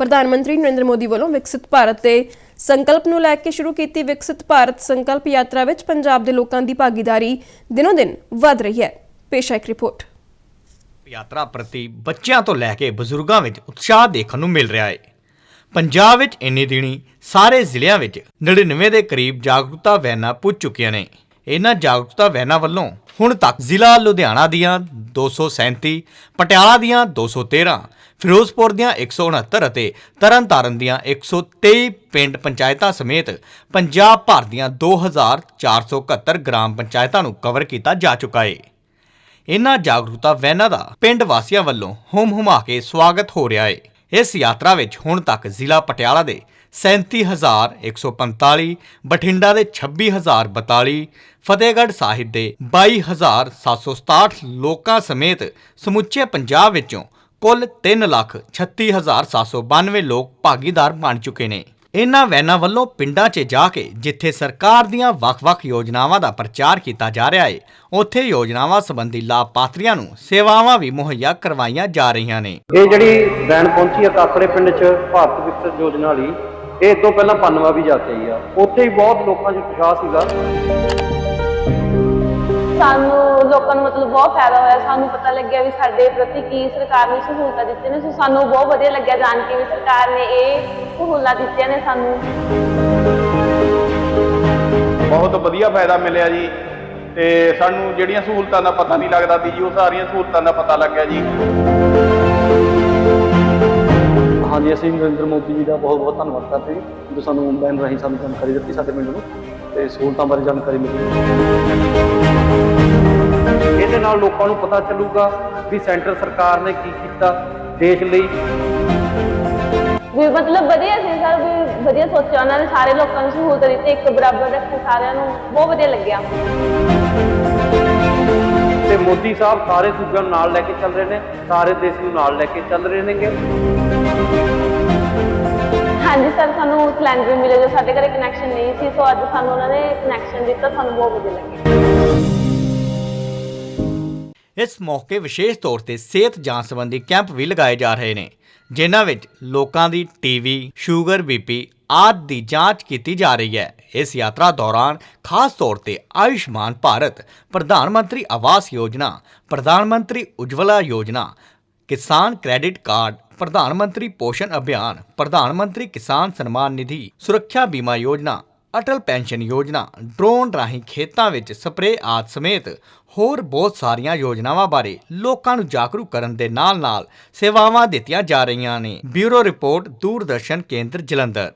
ਪ੍ਰਧਾਨ ਮੰਤਰੀ ਨਰਿੰਦਰ ਮੋਦੀ ਵੱਲੋਂ ਵਿਕਸਿਤ ਭਾਰਤ ਦੇ ਸੰਕਲਪ ਨੂੰ ਲੈ ਕੇ ਸ਼ੁਰੂ ਕੀਤੀ ਵਿਕਸਿਤ ਭਾਰਤ ਸੰਕਲਪ ਯਾਤਰਾ ਵਿੱਚ ਪੰਜਾਬ ਦੇ ਲੋਕਾਂ ਦੀ ਭਾਗੀਦਾਰੀ ਦਿਨੋ ਦਿਨ ਵਧ ਰਹੀ ਹੈ। ਪੇਸ਼ ਹੈ ਇੱਕ ਰਿਪੋਰਟ। ਯਾਤਰਾ ਪ੍ਰਤੀ ਬੱਚਿਆਂ ਤੋਂ ਲੈ ਕੇ ਬਜ਼ੁਰਗਾਂ ਵਿੱਚ ਉਤਸ਼ਾਹ ਦੇਖਣ ਨੂੰ ਮਿਲ ਰਿਹਾ ਹੈ। ਪੰਜਾਬ ਵਿੱਚ ਇੰਨੀ ਦਿਨੀ ਸਾਰੇ ਜ਼ਿਲ੍ਹਿਆਂ ਵਿੱਚ 99 ਦੇ ਕਰੀਬ ਜਾਗਰੂਕਤਾ ਵੈਨਾਂ ਪੁੱਜ ਚੁੱਕੀਆਂ ਨੇ। ਇਹਨਾਂ ਜਾਗਰੂਕਤਾ ਵੈਨਾਂ ਵੱਲੋਂ ਹੁਣ ਤੱਕ ਜ਼ਿਲ੍ਹਾ ਲੁਧਿਆਣਾ ਦੀਆਂ 237 ਪਟਿਆਲਾ ਦੀਆਂ 213 ਫਿਰੋਜ਼ਪੁਰ ਦੀਆਂ 169 ਅਤੇ ਤਰਨਤਾਰਨ ਦੀਆਂ 123 ਪਿੰਡ ਪੰਚਾਇਤਾਂ ਸਮੇਤ ਪੰਜਾਬ ਭਰ ਦੀਆਂ 2471 ਗ੍ਰਾਮ ਪੰਚਾਇਤਾਂ ਨੂੰ ਕਵਰ ਕੀਤਾ ਜਾ ਚੁੱਕਾ ਹੈ ਇਨ੍ਹਾਂ ਜਾਗਰੂਕਤਾ ਵੈਨਾਂ ਦਾ ਪਿੰਡ ਵਾਸੀਆਂ ਵੱਲੋਂ ਹੁਮ ਹੁਮਾ ਕੇ ਸਵਾਗਤ ਹੋ ਰਿਹਾ ਹੈ ਇਸ ਯਾਤਰਾ ਵਿੱਚ ਹੁਣ ਤੱਕ ਜ਼ਿਲ੍ਹਾ ਪਟਿਆਲਾ ਦੇ 37145 ਬਠਿੰਡਾ ਦੇ 26042 ਫਤਿਹਗੜ੍ਹ ਸਾਹਿਬ ਦੇ 22767 ਲੋਕਾਂ ਸਮੇਤ ਸਮੁੱਚੇ ਪੰਜਾਬ ਵਿੱਚੋਂ ਕੁੱਲ 336792 ਲੋਕ ਭਾਗੀਦਾਰ ਬਣ ਚੁੱਕੇ ਨੇ। ਇਨ੍ਹਾਂ ਵੈਨਾਂ ਵੱਲੋਂ ਪਿੰਡਾਂ 'ਚ ਜਾ ਕੇ ਜਿੱਥੇ ਸਰਕਾਰ ਦੀਆਂ ਵੱਖ-ਵੱਖ ਯੋਜਨਾਵਾਂ ਦਾ ਪ੍ਰਚਾਰ ਕੀਤਾ ਜਾ ਰਿਹਾ ਹੈ ਉੱਥੇ ਯੋਜਨਾਵਾਂ ਸੰਬੰਧੀ ਲਾਭਪਾਤਰੀਆਂ ਨੂੰ ਸੇਵਾਵਾਂ ਵੀ ਮੁਹੱਈਆ ਕਰਵਾਈਆਂ ਜਾ ਰਹੀਆਂ ਨੇ। ਇਹ ਜਿਹੜੀ ਵੈਨ ਪਹੁੰਚੀ ਆ ਕਾਕੜੇ ਪਿੰਡ 'ਚ ਭਾਰਤ ਵਿਕਸਿਤ ਯੋਜਨਾ ਵਾਲੀ ਇਹ ਤੋਂ ਪਹਿਲਾਂ ਪਨਵਾ ਵੀ ਜਾ ਕੇ ਆਈ ਆ। ਉੱਥੇ ਹੀ ਬਹੁਤ ਲੋਕਾਂ 'ਚ ਉਤਸ਼ਾਹ ਸੀਗਾ। ਸਾਨੂੰ ਲੋਕਾਂ ਨੂੰ ਮਤਲਬ ਬਹੁਤ ਫਾਇਦਾ ਹੋਇਆ ਸਾਨੂੰ ਲੱਗਿਆ ਵੀ ਸਾਡੇ ਪ੍ਰਤੀ ਕੀ ਸਰਕਾਰ ਨੇ ਸਹੂਲਤਾਂ ਦਿੱਤੀਆਂ ਨੇ। ਸੋ ਸਾਨੂੰ ਬਹੁਤ ਵਧੀਆ ਲੱਗਿਆ ਜਾਣ ਕੇ ਵੀ ਸਰਕਾਰ ਨੇ ਇਹ ਸਹੂਲਤਾਂ ਦਿੱਤੀਆਂ ਨੇ ਸਾਨੂੰ। ਬਹੁਤ ਵਧੀਆ ਫਾਇਦਾ ਮਿਲਿਆ ਜੀ। ਤੇ ਸਾਨੂੰ ਜਿਹੜੀਆਂ ਸਹੂਲਤਾਂ ਦਾ ਪਤਾ ਨਹੀਂ ਲੱਗਦਾ ਸੀ ਜੀ ਉਹ ਸਾਰੀਆਂ ਸਹੂਲਤਾਂ ਦਾ ਪਤਾ ਲੱਗਿਆ ਜੀ। ਹਾਂਜੀ ਅਸੀਂ ਨਰਿੰਦਰ ਮੋਦੀ ਜੀ ਦਾ ਬਹੁਤ ਬਹੁਤ ਧੰਨਵਾਦ ਕਰਦੇ ਹਾਂ ਜੋ ਸਾਨੂੰ ਵੈਨ ਰਾਹੀਂ ਸਾਨੂੰ ਜਾਣਕਾਰੀ ਦਿੱਤੀ ਸਾਡੇ ਪਿੰਡ ਨੂੰ ਤੇ ਸਹੂਲਤਾਂ ਬਾਰੇ ਜਾਣਕਾਰੀ ਮਿਲੀ। ਇਹਦੇ ਨਾਲ ਲੋਕਾਂ ਨੂੰ ਪਤਾ ਚੱਲੂਗਾ ਵੀ ਸੈਂਟਰ ਸਰਕਾਰ ਨੇ ਕੀ ਕੀਤਾ ਦੇਸ਼ ਲਈ। ਵੀ ਮਤਲਬ ਵਧੀਆ ਸੀ ਸਰ ਵੀ ਵਧੀਆ ਸੋਚਿਆ ਉਹਨਾਂ ਨੇ ਸਾਰੇ ਲੋਕਾਂ ਨੂੰ ਸਹੂਲਤ ਦਿੱਤੀ ਇੱਕ ਬਰਾਬਰ ਰੱਖੇ ਸਾਰਿਆਂ ਨੂੰ ਬਹੁਤ ਵਧੀਆ ਲੱਗਿਆ। ਤੇ ਮੋਦੀ ਸਾਹਿਬ ਸਾਰੇ ਸੂਬਿਆਂ ਨੂੰ ਨਾਲ ਲੈ ਕੇ ਚੱਲ ਰਹੇ ਨੇ ਸਾਰੇ ਦੇਸ਼ ਨੂੰ ਨਾਲ ਲੈ ਕੇ ਚੱਲ ਰਹੇ ਨੇਗੇ। ਹਾਂਜੀ ਸਰ ਸਾਨੂੰ ਸਿਲੰਡਰ ਮਿਲੇ ਜੋ ਸਾਡੇ ਘਰੇ ਕਨੈਕਸ਼ਨ ਨਹੀਂ ਸੀ ਸੋ ਅੱਜ ਸਾਨੂੰ ਉਹਨਾਂ ਨੇ ਕਨੈਕਸ਼ਨ ਦਿੱਤਾ ਸਾਨੂੰ ਬਹੁਤ ਵਧੀਆ ਲੱਗਿਆ। ਇਸ ਮੌਕੇ ਵਿਸ਼ੇਸ਼ ਤੌਰ ਤੇ ਸਿਹਤ ਜਾਂਚ ਸੰਬੰਧੀ ਕੈਂਪ ਵੀ ਲਗਾਏ ਜਾ ਰਹੇ ਨੇ, ਜਿਨ੍ਹਾਂ ਵਿੱਚ ਲੋਕਾਂ ਦੀ ਟੀਵੀ ਸ਼ੂਗਰ ਬੀਪੀ ਆਦਿ ਦੀ ਜਾਂਚ ਕੀਤੀ ਜਾ ਰਹੀ ਹੈ। ਇਸ ਯਾਤਰਾ ਦੌਰਾਨ ਖਾਸ ਤੌਰ ਤੇ ਆਯੁਸ਼ਮਾਨ ਭਾਰਤ, ਪ੍ਰਧਾਨ ਮੰਤਰੀ ਆਵਾਸ ਯੋਜਨਾ, ਪ੍ਰਧਾਨ ਮੰਤਰੀ ਉਜਵਲਾ ਯੋਜਨਾ, ਕਿਸਾਨ ਕ੍ਰੈਡਿਟ ਕਾਰਡ, ਪ੍ਰਧਾਨ ਮੰਤਰੀ ਪੋਸ਼ਣ ਅਭਿਆਨ, ਪ੍ਰਧਾਨ ਮੰਤਰੀ ਕਿਸਾਨ ਸਨਮਾਨ ਨਿਧੀ, ਸੁਰੱਖਿਆ ਬੀਮਾ ਯੋਜਨਾ ਅਟਲ ਪੈਨਸ਼ਨ ਯੋਜਨਾ, ਡਰੋਨ ਰਾਹੀਂ ਖੇਤਾਂ ਵਿੱਚ ਸਪਰੇਅ ਆਦਿ ਸਮੇਤ ਹੋਰ ਬਹੁਤ ਸਾਰੀਆਂ ਯੋਜਨਾਵਾਂ ਬਾਰੇ ਲੋਕਾਂ ਨੂੰ ਜਾਗਰੂਕ ਕਰਨ ਦੇ ਨਾਲ-ਨਾਲ ਸੇਵਾਵਾਂ ਦਿੱਤੀਆਂ ਜਾ ਰਹੀਆਂ ਨੇ। ਬਿਊਰੋ ਰਿਪੋਰਟ, ਦੂਰਦਰਸ਼ਨ ਕੇਂਦਰ ਜਲੰਧਰ।